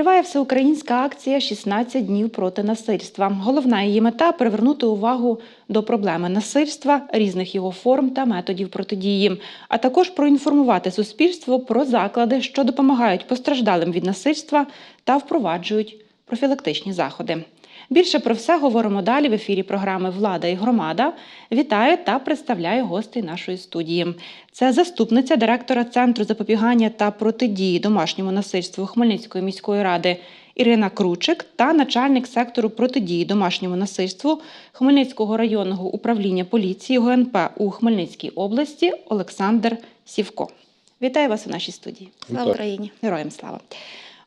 Триває всеукраїнська акція «16 днів проти насильства. Головна її мета привернути увагу до проблеми насильства, різних його форм та методів протидії, а також проінформувати суспільство про заклади, що допомагають постраждалим від насильства та впроваджують профілактичні заходи. Більше про все говоримо далі в ефірі програми Влада і громада. Вітаю та представляю гостей нашої студії. Це заступниця директора Центру запобігання та протидії домашньому насильству Хмельницької міської ради Ірина Кручик та начальник сектору протидії домашньому насильству Хмельницького районного управління поліції ГНП у Хмельницькій області Олександр Сівко. Вітаю вас у нашій студії. Слава Україні! Героям слава.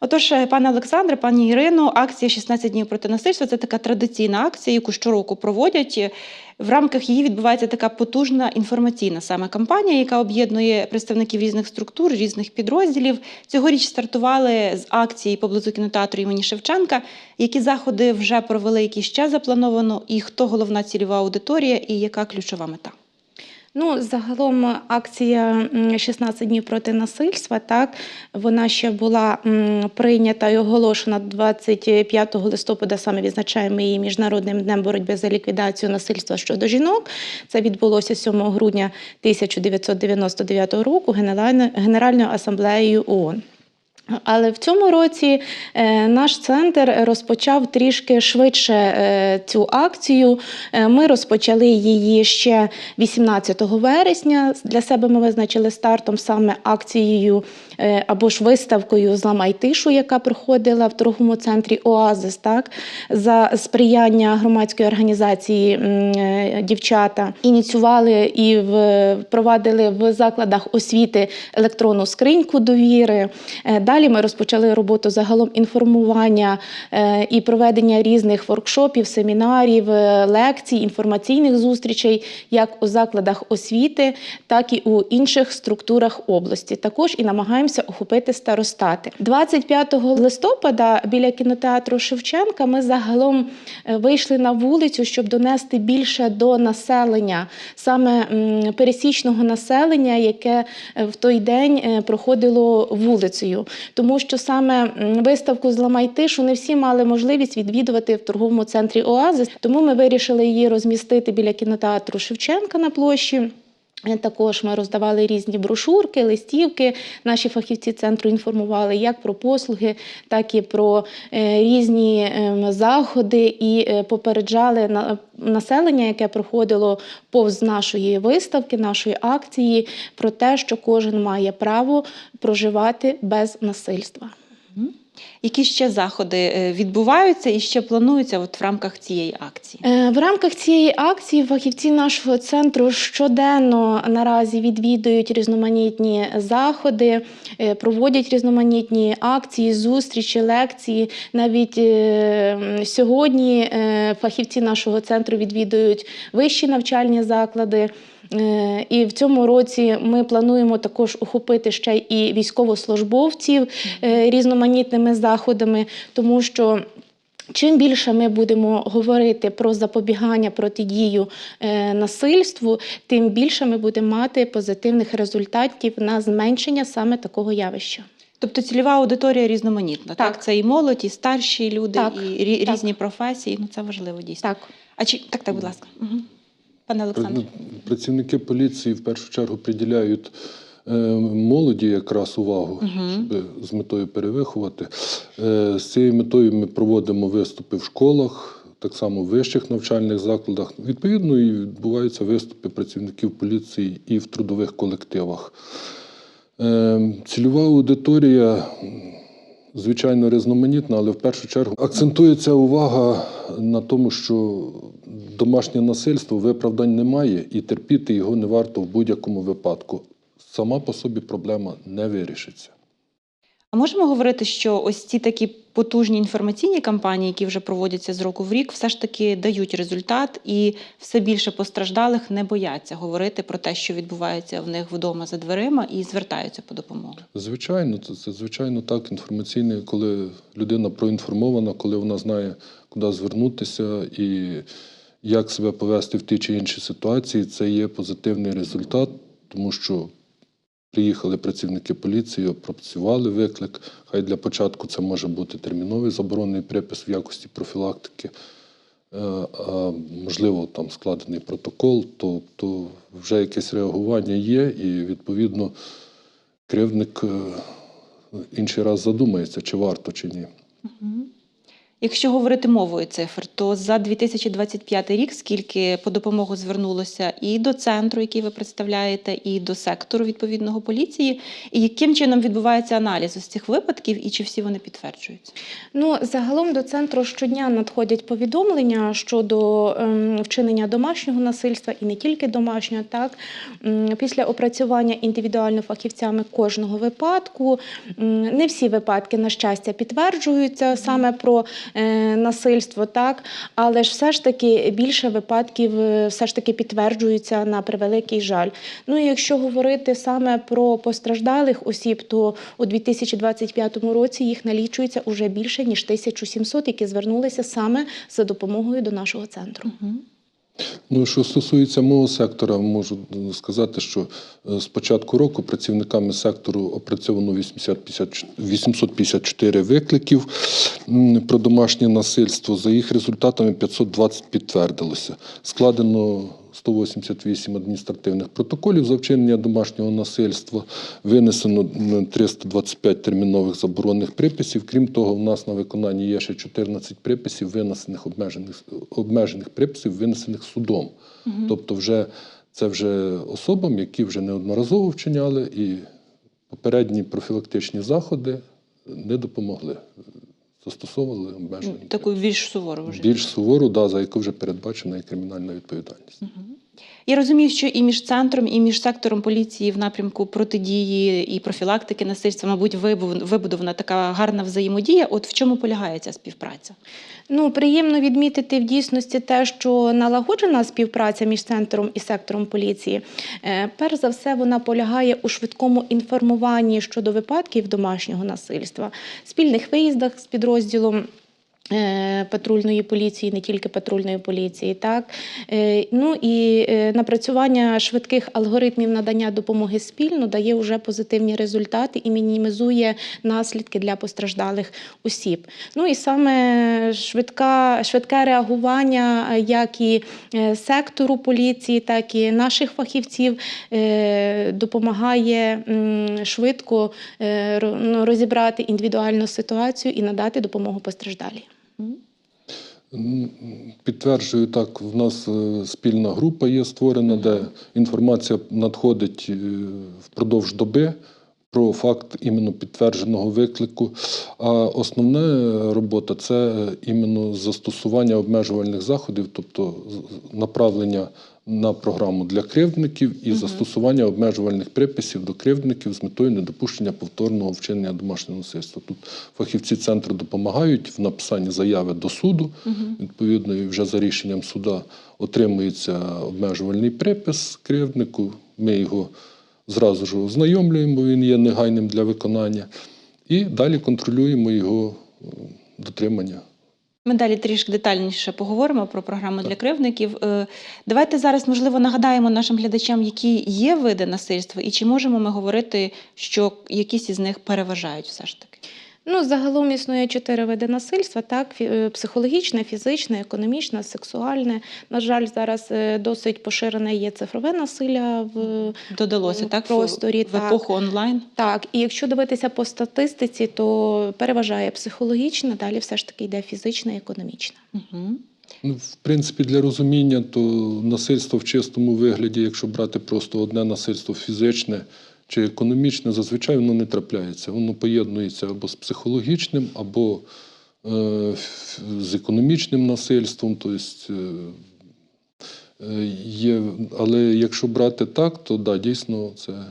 Отож, е, пане Олександре, пані Ірино, акція «16 днів проти насильства це така традиційна акція, яку щороку проводять. В рамках її відбувається така потужна інформаційна саме кампанія, яка об'єднує представників різних структур, різних підрозділів. Цьогоріч стартували з акції поблизу кінотеатру імені Шевченка. Які заходи вже провели, які ще заплановано, і хто головна цільова аудиторія, і яка ключова мета? Ну, загалом акція м, «16 днів проти насильства. Так вона ще була прийнята і оголошена 25 листопада. Саме відзначаємо її міжнародним днем боротьби за ліквідацію насильства щодо жінок. Це відбулося 7 грудня 1999 року Генеральною асамблеєю ООН. Але в цьому році е, наш центр розпочав трішки швидше е, цю акцію. Е, Ми розпочали її ще 18 вересня. Для себе ми визначили стартом саме акцією або ж виставкою «Зламай тишу», яка проходила в торговому центрі Оазис, так за сприяння громадської організації е, дівчата. Ініціювали і впровадили в закладах освіти електронну скриньку довіри. Е, Далі ми розпочали роботу загалом інформування е, і проведення різних воркшопів, семінарів, е, лекцій, інформаційних зустрічей як у закладах освіти, так і у інших структурах області. Також і намагаємося охопити старостати. 25 листопада біля кінотеатру Шевченка ми загалом е, вийшли на вулицю, щоб донести більше до населення, саме пересічного населення, яке е, в той день е, проходило вулицею. Тому що саме виставку «Зламай тишу» не всі мали можливість відвідувати в торговому центрі Оазис. Тому ми вирішили її розмістити біля кінотеатру Шевченка на площі. Також ми роздавали різні брошурки, листівки. Наші фахівці центру інформували як про послуги, так і про е, різні ем, заходи і е, попереджали на- населення, яке проходило повз нашої виставки, нашої акції, про те, що кожен має право проживати без насильства. Які ще заходи е, відбуваються і ще плануються от в рамках цієї акції? Е, В рамках цієї акції фахівці нашого центру щоденно наразі відвідують різноманітні заходи, е, проводять різноманітні акції, зустрічі, лекції. Навіть сьогодні фахівці нашого центру відвідують вищі навчальні заклади. Е, І в цьому році ми плануємо також охопити ще і військовослужбовців е, різноманітними заходами, тому що Чим більше ми будемо говорити про запобігання протидію е, насильству, тим більше ми будемо мати позитивних результатів на зменшення саме такого явища. Тобто цільова аудиторія різноманітна. Так, Так. це і молодь, і старші люди, Так, і рі- так. різні професії. Ну це важливо дійсно. Так. А чи так, так, будь ласка, угу. Пане Олександре. Ну, Працівники поліції в першу чергу приділяють е, молоді якраз увагу, щоб з метою перевиховати. Е, З цією метою ми проводимо виступи в школах, так само в вищих навчальних закладах. Відповідно, і відбуваються виступи працівників поліції і в трудових колективах. Е, Цільова аудиторія звичайно різноманітна, але в першу чергу акцентується увага на тому, що домашнє насильство виправдань немає, і терпіти його не варто в будь-якому випадку. Сама по собі проблема не вирішиться. А можемо говорити, що ось ці такі потужні інформаційні кампанії, які вже проводяться з року в рік, все ж таки дають результат, і все більше постраждалих не бояться говорити про те, що відбувається в них вдома за дверима, і звертаються по допомогу. Звичайно, це, це звичайно так. Інформаційне, коли людина проінформована, коли вона знає, куди звернутися і як себе повести в тій чи іншій ситуації, це є позитивний результат, тому що Приїхали працівники поліції, опрацювали виклик. Хай для початку це може бути терміновий заборонений припис в якості профілактики, е, а можливо, там складений протокол, то, то вже якесь реагування є, і відповідно кривдник е, інший раз задумається, чи варто, чи ні. Якщо говорити мовою цифр, то за 2025 рік скільки по допомогу звернулося і до центру, який ви представляєте, і до сектору відповідного поліції, і яким чином відбувається аналіз ось цих випадків, і чи всі вони підтверджуються? Ну, загалом до центру щодня надходять повідомлення щодо ем, вчинення домашнього насильства і не тільки домашнього. Так після опрацювання індивідуально фахівцями кожного випадку. Не всі випадки, на щастя, підтверджуються саме про насильство, так але ж все ж таки більше випадків е, все ж таки підтверджуються на превеликий жаль. Ну і якщо говорити саме про постраждалих осіб, то у 2025 році їх налічується уже більше ніж 1700, які звернулися саме за допомогою до нашого центру. Ну, що стосується мого сектора, можу сказати, що е, з початку року працівниками сектору опрацьовано 80 50 854 викликів про домашнє насильство. За їх результатами 520 підтвердилося. Складено 188 адміністративних протоколів за вчинення домашнього насильства, винесено м, 325 термінових заборонних приписів. Крім того, в нас на виконанні є ще 14 приписів, винесених обмежених, обмежених приписів, винесених судом. Тобто, вже це вже особам, які вже неодноразово вчиняли, і попередні профілактичні заходи не допомогли. Застосовували обмежені Таку більш сувору вже. більш сувору, да, за яку вже передбачена і кримінальна відповідальність. Я розумію, що і між центром, і між сектором поліції в напрямку протидії і профілактики насильства, мабуть, вибудована така гарна взаємодія. От в чому полягає ця співпраця? Ну, приємно відмітити в дійсності те, що налагоджена співпраця між центром і сектором поліції. Е, Перш за все, вона полягає у швидкому інформуванні щодо випадків домашнього насильства, спільних виїздах з підрозділом. Е, Патрульної поліції, не тільки патрульної поліції, так Е, ну і е, напрацювання швидких алгоритмів надання допомоги спільно дає вже позитивні результати і мінімізує наслідки для постраждалих осіб. Ну і саме швидка, швидке реагування як і сектору поліції, так і наших фахівців допомагає швидко ну, розібрати індивідуальну ситуацію і надати допомогу постраждалій. Підтверджую так, в нас е, спільна група є створена, де інформація надходить е, впродовж доби про факт іменно підтвердженого виклику. А основна робота це іменно застосування обмежувальних заходів, тобто направлення на програму для кривдників і застосування обмежувальних приписів до кривдників з метою недопущення повторного вчинення домашнього насильства. Тут фахівці центру допомагають в написанні заяви до суду. Відповідно, і вже за рішенням суда отримується обмежувальний припис кривднику. Ми його зразу ж ознайомлюємо, бо він є негайним для виконання, і далі контролюємо його е, дотримання. Ми далі трішки детальніше поговоримо про програму для кривдників. Е, Давайте зараз, можливо, нагадаємо нашим глядачам, які є види насильства, і чи можемо ми говорити, що якісь із них переважають все ж таки. Ну, загалом існує чотири види насильства: так, е, психологічне, фізичне, економічне, сексуальне. На жаль, зараз е, досить поширене є цифрове насилля в Додалося в так просторі, в так. епоху онлайн. так. І якщо дивитися по статистиці, то переважає психологічне, далі все ж таки йде фізичне і економічне. Угу. Ну, в принципі, для розуміння, то насильство в чистому вигляді, якщо брати просто одне насильство фізичне чи економічне, зазвичай воно не трапляється. Воно поєднується або з психологічним, або е, з економічним насильством. Тобто, е, є, але якщо брати так, то да, дійсно це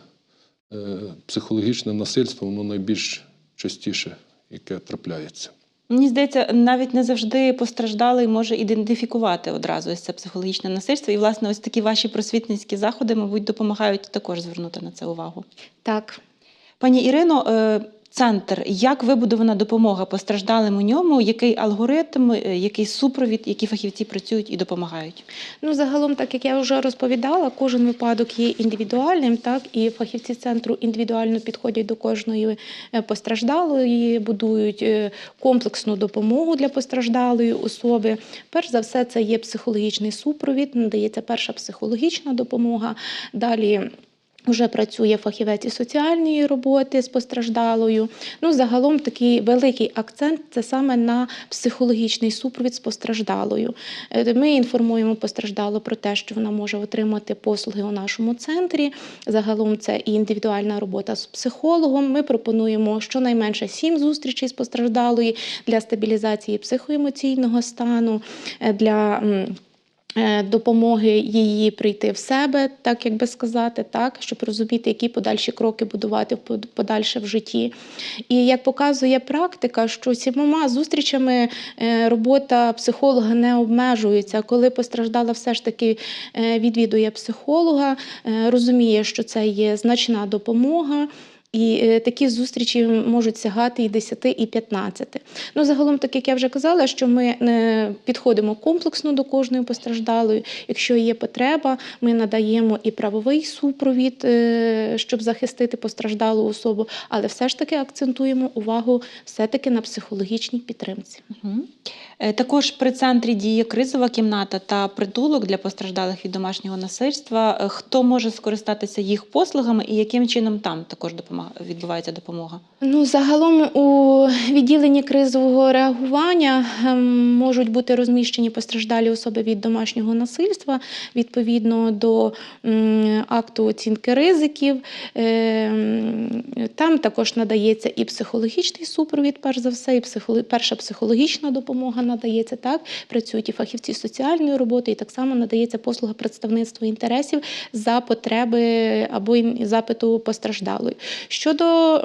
е, психологічне насильство, воно найбільш частіше, яке трапляється. Мені здається, навіть не завжди постраждалий може ідентифікувати одразу ось це психологічне насильство. І, власне, ось такі ваші просвітницькі заходи, мабуть, допомагають також звернути на це увагу. Так. Пані Ірино, е, центр, як вибудована допомога постраждалим у ньому, який алгоритм, е, який супровід, які фахівці працюють і допомагають? Ну, загалом, так як я вже розповідала, кожен випадок є індивідуальним, так і фахівці центру індивідуально підходять до кожної е, постраждалої, будують е, комплексну допомогу для постраждалої особи. Перш за все, це є психологічний супровід, надається перша психологічна допомога. Далі. Вже працює фахівець із соціальної роботи з постраждалою. Ну, загалом такий великий акцент це саме на психологічний супровід з постраждалою. Е, Ми інформуємо постраждалу про те, що вона може отримати послуги у нашому центрі. Загалом це і індивідуальна робота з психологом. Ми пропонуємо щонайменше сім зустрічей з постраждалої для стабілізації психоемоційного стану, е, для. Е, Допомоги її прийти в себе, так як би сказати, так щоб розуміти, які подальші кроки будувати подальше в житті. І як показує практика, що сімома зустрічами е, робота психолога не обмежується. Коли постраждала все ж таки е, відвідує психолога, розуміє, що це є значна допомога. І е, такі зустрічі можуть сягати і 10, і 15. Ну, загалом, так як я вже казала, що ми е, підходимо комплексно до кожної постраждалої. Якщо є потреба, ми надаємо і правовий супровід, е, щоб захистити постраждалу особу, але все ж таки акцентуємо увагу все-таки на психологічній підтримці. Мгм. Е, Також при центрі діє кризова кімната та притулок для постраждалих від домашнього насильства. Е, Хто може скористатися їх послугами і яким чином там також відбувається допомога? Ну, загалом у відділенні кризового реагування ем, можуть бути розміщені постраждалі особи від домашнього насильства відповідно до акту оцінки ризиків. Ем, Там також надається і психологічний супровід, перш за все, і перша психологічна допомога надається. Так працюють і фахівці соціальної роботи, і так само надається послуга представництва інтересів за потреби або запиту постраждалої. Щодо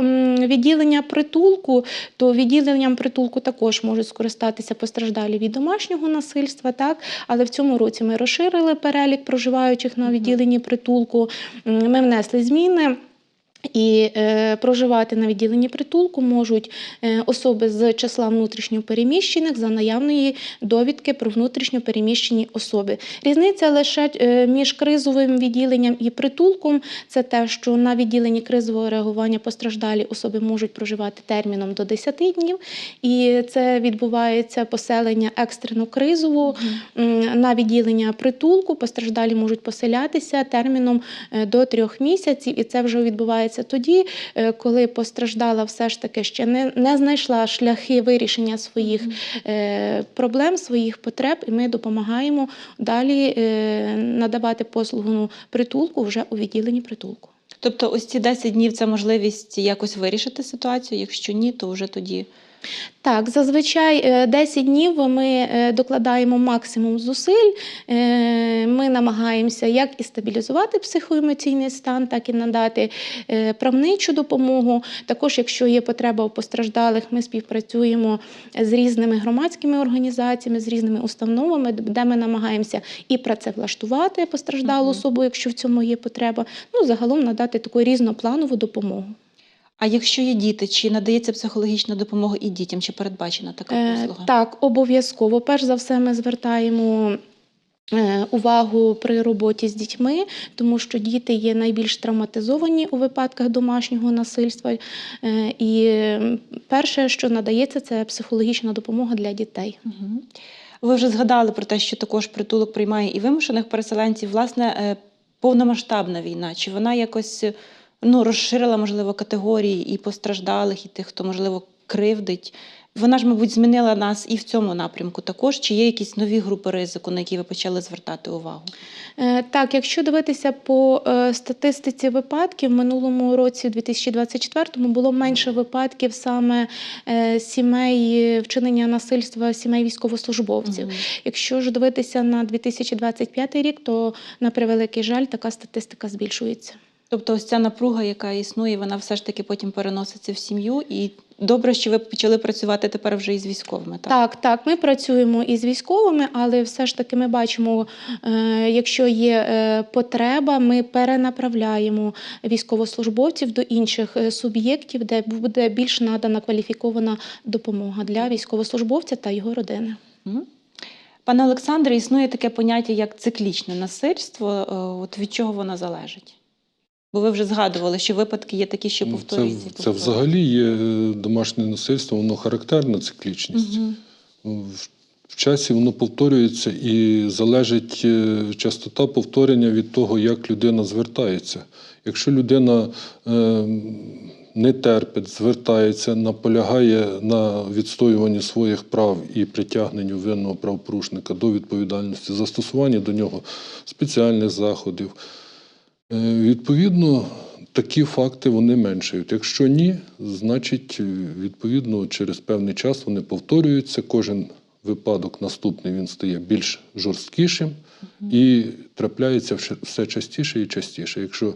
відділення притулку, то відділенням притулку також можуть скористатися постраждалі від домашнього насильства, так але в цьому році ми розширили перелік проживаючих на відділенні притулку. Ми внесли зміни. І е, проживати на відділенні притулку можуть е, особи з числа внутрішньопереміщених за наявної довідки про внутрішньопереміщені особи. Різниця лише е, між кризовим відділенням і притулком це те, що на відділенні кризового реагування постраждалі особи можуть проживати терміном до 10 днів, і це відбувається поселення екстрено кризово. М, На відділення притулку постраждалі можуть поселятися терміном е, до трьох місяців, і це вже відбувається тоді, е, коли постраждала все ж таки ще не, не знайшла шляхи вирішення своїх е, проблем, своїх потреб, і ми допомагаємо далі е, надавати послугу ну, притулку вже у відділенні притулку. Тобто, ось ці 10 днів це можливість якось вирішити ситуацію. Якщо ні, то вже тоді Так, зазвичай е, 10 днів ми е, докладаємо максимум зусиль. Е, Ми намагаємося як і стабілізувати психоемоційний стан, так і надати е, правничу допомогу. Також, якщо є потреба у постраждалих, ми співпрацюємо з різними громадськими організаціями, з різними установами, де ми намагаємося і працевлаштувати постраждалу особу, якщо в цьому є потреба. Ну загалом надати таку різнопланову допомогу. А якщо є діти, чи надається психологічна допомога і дітям, чи передбачена така Е, послуга? Так, обов'язково. Перш за все, ми звертаємо. е, Увагу при роботі з дітьми, тому що діти є найбільш травматизовані у випадках домашнього насильства. Е, І е, перше, що надається, це психологічна допомога для дітей. Ви вже згадали про те, що також притулок приймає і вимушених переселенців. Власне, е, повномасштабна війна, чи вона якось е, ну, розширила, можливо, категорії і постраждалих, і тих, хто, можливо, кривдить. Вона ж, мабуть, змінила нас і в цьому напрямку також. Чи є якісь нові групи ризику, на які ви почали звертати увагу? Е, Так, якщо дивитися по е, статистиці випадків, в минулому році, у 2024-му, було менше випадків саме е, сімей вчинення насильства сімей військовослужбовців. Мгм. Якщо ж дивитися на 2025 рік, то на превеликий жаль така статистика збільшується. Тобто, ось ця напруга, яка існує, вона все ж таки потім переноситься в сім'ю. І добре, що ви почали працювати тепер вже із військовими. Так, Так, так, ми працюємо із військовими, але все ж таки ми бачимо, е, якщо є е, потреба, ми перенаправляємо військовослужбовців до інших е, суб'єктів, де буде більш надана кваліфікована допомога для військовослужбовця та його родини. Пане Олександре, існує таке поняття, як циклічне насильство. От від чого воно залежить? Бо ви вже згадували, що випадки є такі, що Ну, повторюються. Це, це взагалі є е, домашнє насильство, воно характерна циклічність. Мгм. В, в часі воно повторюється і залежить е, частота повторення від того, як людина звертається. Якщо людина е, не терпить, звертається, наполягає на відстоюванні своїх прав і притягненню винного правопорушника до відповідальності, застосуванні до нього спеціальних заходів, Відповідно, такі факти вони меншають. Якщо ні, значить, е, відповідно, через певний час вони повторюються. Кожен випадок наступний він стає більш жорсткішим і трапляється все частіше і частіше. Якщо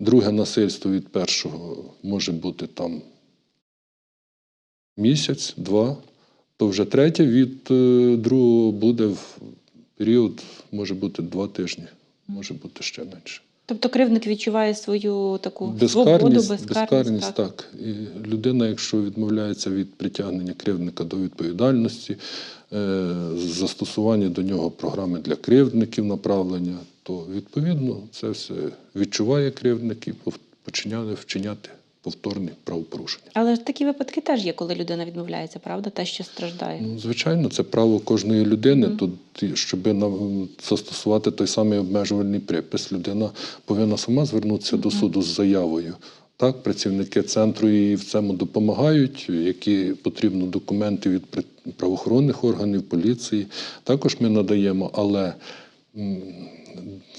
друге насильство від першого може бути там місяць, два, то вже третє від е, другого буде в період, може бути два тижні, може бути ще менше. Тобто кривник відчуває свою таку свободу, Безкарність, безкарність. безкарність, так. так. І людина, якщо відмовляється від притягнення кривдника до відповідальності, е, застосування до нього програми для кривдників направлення, то відповідно це все відчуває кривдник і починає вчиняти повторні правопорушення. Але ж такі випадки теж є, коли людина відмовляється, правда, те, що страждає. Ну, звичайно, це право кожної людини. Мгм. Тут, щоб застосувати той самий обмежувальний припис, людина повинна сама звернутися до суду з заявою. Так, працівники центру їй в цьому допомагають, які потрібно документи від правоохоронних органів, поліції. Також ми надаємо, але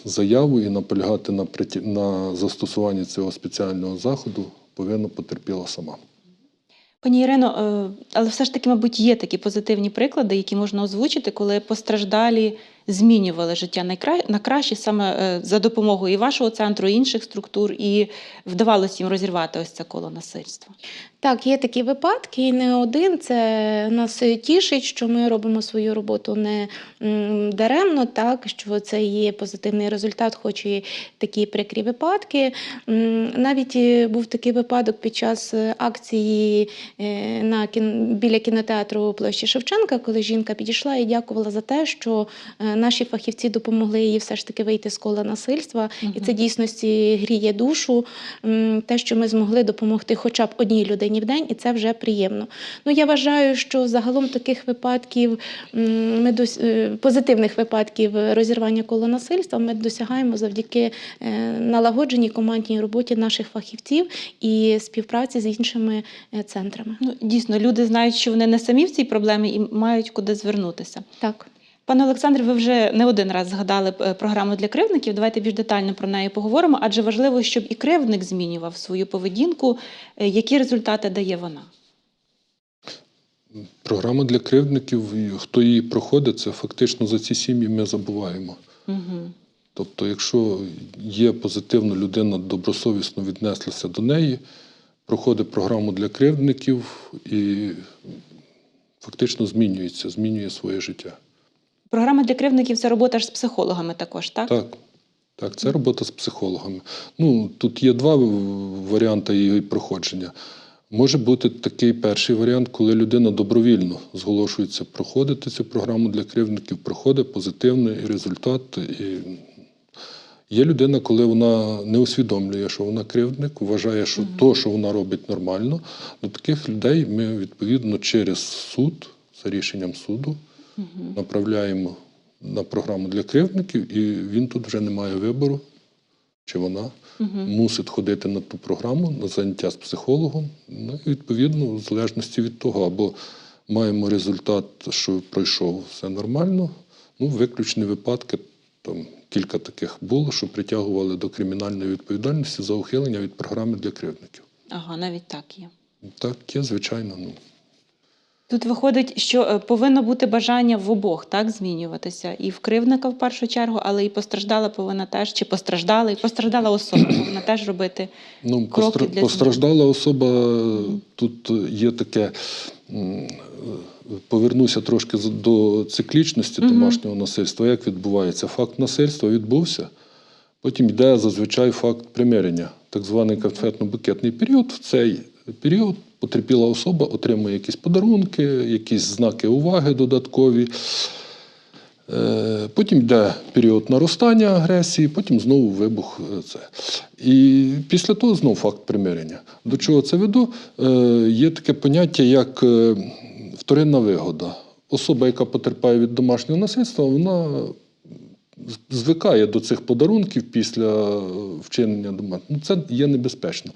заяву і наполягати на, на застосуванні цього спеціального заходу повинна потерпіла сама. Пані Ірино, е, але все ж таки, мабуть, є такі позитивні приклади, які можна озвучити, коли постраждалі змінювали життя на краще саме е, за допомогою і вашого центру, і інших структур, і вдавалося їм розірвати ось це коло насильства. Так, є такі випадки, і не один. Це нас тішить, що ми робимо свою роботу не даремно, так що це є позитивний результат, хоч і такі прикрі випадки. Навіть е, був такий випадок під час е, акції на біля кінотеатру площі Шевченка, коли жінка підійшла і дякувала за те, що наші фахівці допомогли їй все ж таки вийти з кола насильства. І це дійсності гріє душу. Те, що ми змогли допомогти хоча б одній людині в день, і це вже приємно. Ну я вважаю, що загалом таких випадків ми дос... е, позитивних випадків розірвання кола насильства ми досягаємо завдяки е, налагодженій командній роботі наших фахівців і співпраці з іншими е, центрами. Ну, дійсно, люди знають, що вони не самі в цій проблемі і мають куди звернутися. Так. Пане Олександре, ви вже не один раз згадали е, програму для кривдників. Давайте більш детально про неї поговоримо, адже важливо, щоб і кривдник змінював свою поведінку. Е, Які результати дає вона? Програма для кривдників, хто її проходить, це фактично за ці сім'ї ми забуваємо. Угу. Тобто, якщо є позитивно, людина добросовісно віднеслася до неї, проходить програму для кривдників і фактично змінюється, змінює своє життя. Програма для кривдників це робота ж з психологами також, так? Так, так, це робота з психологами. Ну, тут є два варіанти її проходження. Може бути такий перший варіант, коли людина добровільно зголошується проходити цю програму для кривдників, проходить позитивний результат. І є людина, коли вона не усвідомлює, що вона кривдник, вважає, що то, що вона робить нормально. До таких людей ми відповідно через суд, за рішенням суду, направляємо на програму для кривдників, і він тут вже не має вибору, чи вона мусить ходити на ту програму, на заняття з психологом. Ну, і відповідно, в залежності від того, або маємо результат, що пройшов все нормально. Ну, виключні випадки, там кілька таких було, що притягували до кримінальної відповідальності за ухилення від програми для кривдників. Ага, навіть так є. Так, є, звичайно. Ну. Тут виходить, що е, повинно бути бажання в обох так змінюватися. І в кривдника в першу чергу, але і постраждала повинна теж, чи постраждала, і постраждала особа повинна теж робити. Ну, Кроки постра- для змін. постраждала особа, тут є таке. Повернуся трошки до циклічності домашнього насильства. Як відбувається? Факт насильства відбувся, потім йде зазвичай факт примирення, так званий конфетно-букетний період. В цей період потерпіла особа отримує якісь подарунки, якісь знаки уваги додаткові. Е, Потім йде період наростання агресії, потім знову вибух. е, Це. І після того знову факт примирення. До чого це веду? Е, Є таке поняття, як вторинна вигода. Особа, яка потерпає від домашнього насильства, вона звикає до цих подарунків після вчинення домашнього. Ну, це є небезпечно.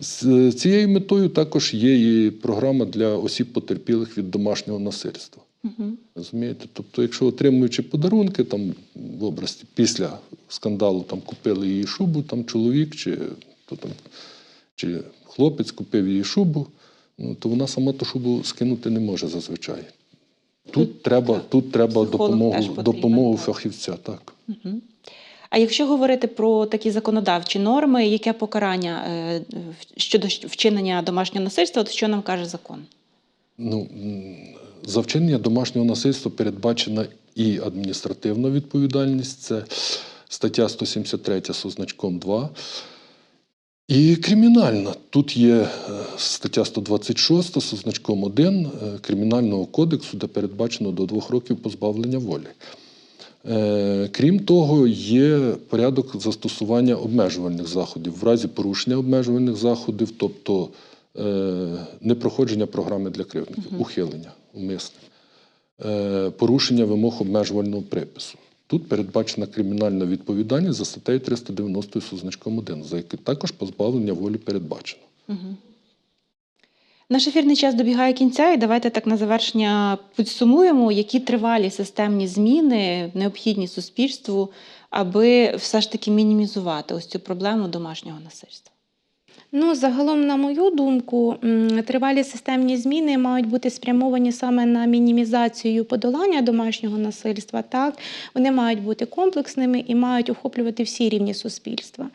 З цією метою також є і програма для осіб потерпілих від домашнього насильства. Угу. Розумієте? Тобто, якщо отримуючи подарунки там в образі після скандалу там купили їй шубу, там чоловік чи, то, там, чи хлопець купив їй шубу, ну, то вона сама ту шубу скинути не може зазвичай. Тут, Тут, треба, так, тут треба допомогу, допомогу фахівця. Так. Угу. А якщо говорити про такі законодавчі норми, яке покарання е, щодо вчинення домашнього насильства, то що нам каже закон? Ну, за вчинення домашнього насильства передбачена і адміністративна відповідальність, це стаття 173 з означком 2. І кримінальна. Тут є е, стаття 126 з означком 1 е, Кримінального кодексу, де передбачено до двох років позбавлення волі. Е, Крім того, є порядок застосування обмежувальних заходів в разі порушення обмежувальних заходів, тобто е, непроходження програми для кривдників, ухилення умисне, е, порушення вимог обмежувального припису. Тут передбачена кримінальна відповідальність за статтею 390 з означком 1, за яке також позбавлення волі передбачено. Угу. Наш ефірний час добігає кінця, і давайте так на завершення підсумуємо, які тривалі системні зміни необхідні суспільству, аби все ж таки мінімізувати ось цю проблему домашнього насильства. Ну, загалом, на мою думку, тривалі системні зміни мають бути спрямовані саме на мінімізацію подолання домашнього насильства. Так, вони мають бути комплексними і мають охоплювати всі рівні суспільства.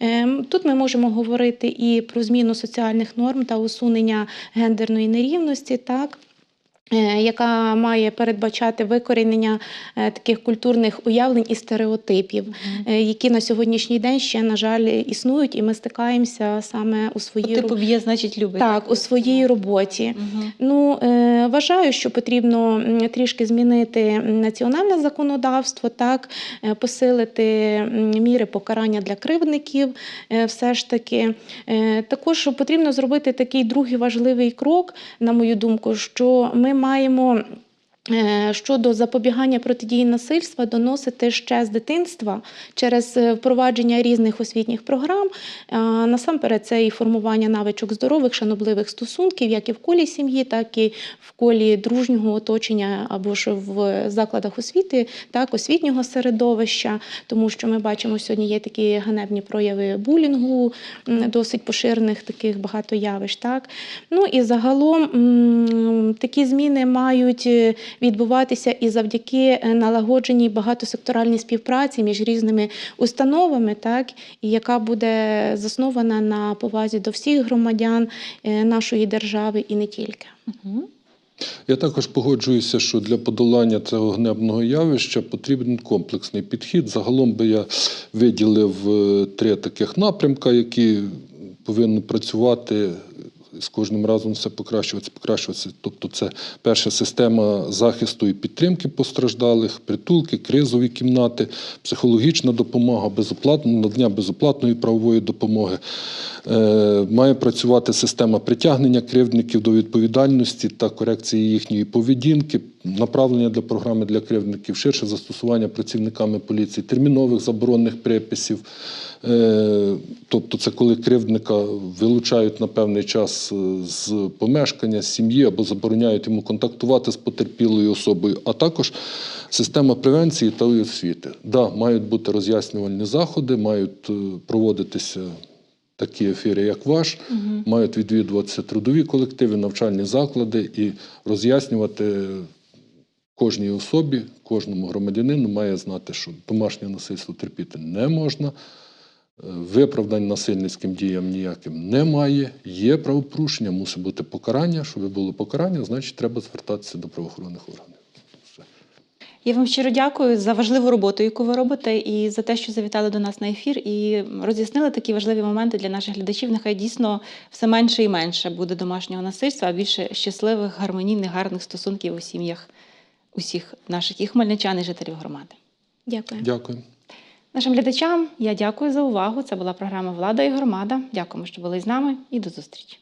Ем, Тут ми можемо говорити і про зміну соціальних норм та усунення гендерної нерівності. Так. Е, Яка має передбачати викорінення е, таких культурних уявлень і стереотипів, е, які на сьогоднішній день ще, на жаль, існують, і ми стикаємося саме у своїй Типу б'є, значить, любить. так, у своїй роботі. Угу. Ну, вважаю, що потрібно трішки змінити національне законодавство, так, посилити міри покарання для кривдників. Все ж таки, також потрібно зробити такий другий важливий крок, на мою думку, що ми маємо. Е, Щодо запобігання протидії насильства, доносити ще з дитинства через е, впровадження різних освітніх програм. Насамперед, це і формування навичок здорових, шанобливих стосунків, як і в колі сім'ї, так і в колі дружнього оточення або ж в закладах освіти, так освітнього середовища, тому що ми бачимо, сьогодні є такі ганебні прояви булінгу, досить поширених таких багато явищ. Так? Ну і загалом такі зміни мають е, відбуватися і завдяки е, налагодженій багатосекторальній співпраці між різними установами, так, і яка буде заснована на повазі до всіх громадян е, нашої держави і не тільки. Угу. Я також погоджуюся, що для подолання цього гнебного явища потрібен комплексний підхід. Загалом би я виділив е, три таких напрямка, які повинні працювати. З кожним разом все покращуватися, покращуватися. Тобто, це перша система захисту і підтримки постраждалих, притулки, кризові кімнати, психологічна допомога, безоплатна надання безоплатної правової допомоги. Е, має працювати система притягнення кривдників до відповідальності та корекції їхньої поведінки, направлення для програми для кривдників, ширше застосування працівниками поліції, термінових заборонних приписів. Е, Тобто, це коли кривдника вилучають на певний час е, з помешкання, з сім'ї або забороняють йому контактувати з потерпілою особою, а також система превенції та освіти. Да, мають бути роз'яснювальні заходи, мають е, проводитися такі ефіри, як ваш, мають відвідуватися трудові колективи, навчальні заклади і роз'яснювати кожній особі, кожному громадянину має знати, що домашнє насильство терпіти не можна. е, Виправдань насильницьким діям ніяким немає. Є правопорушення, мусить бути покарання. Щоб було покарання, значить треба звертатися до правоохоронних органів. Я вам щиро дякую за важливу роботу, яку ви робите, і за те, що завітали до нас на ефір і роз'яснили такі важливі моменти для наших глядачів. Нехай дійсно все менше і менше буде домашнього насильства, а більше щасливих, гармонійних, гарних стосунків у сім'ях усіх наших і хмельничан, і жителів громади. Дякую. Дякую. Нашим глядачам я дякую за увагу. Це була програма Влада і громада. Дякуємо, що були з нами, і до зустрічі.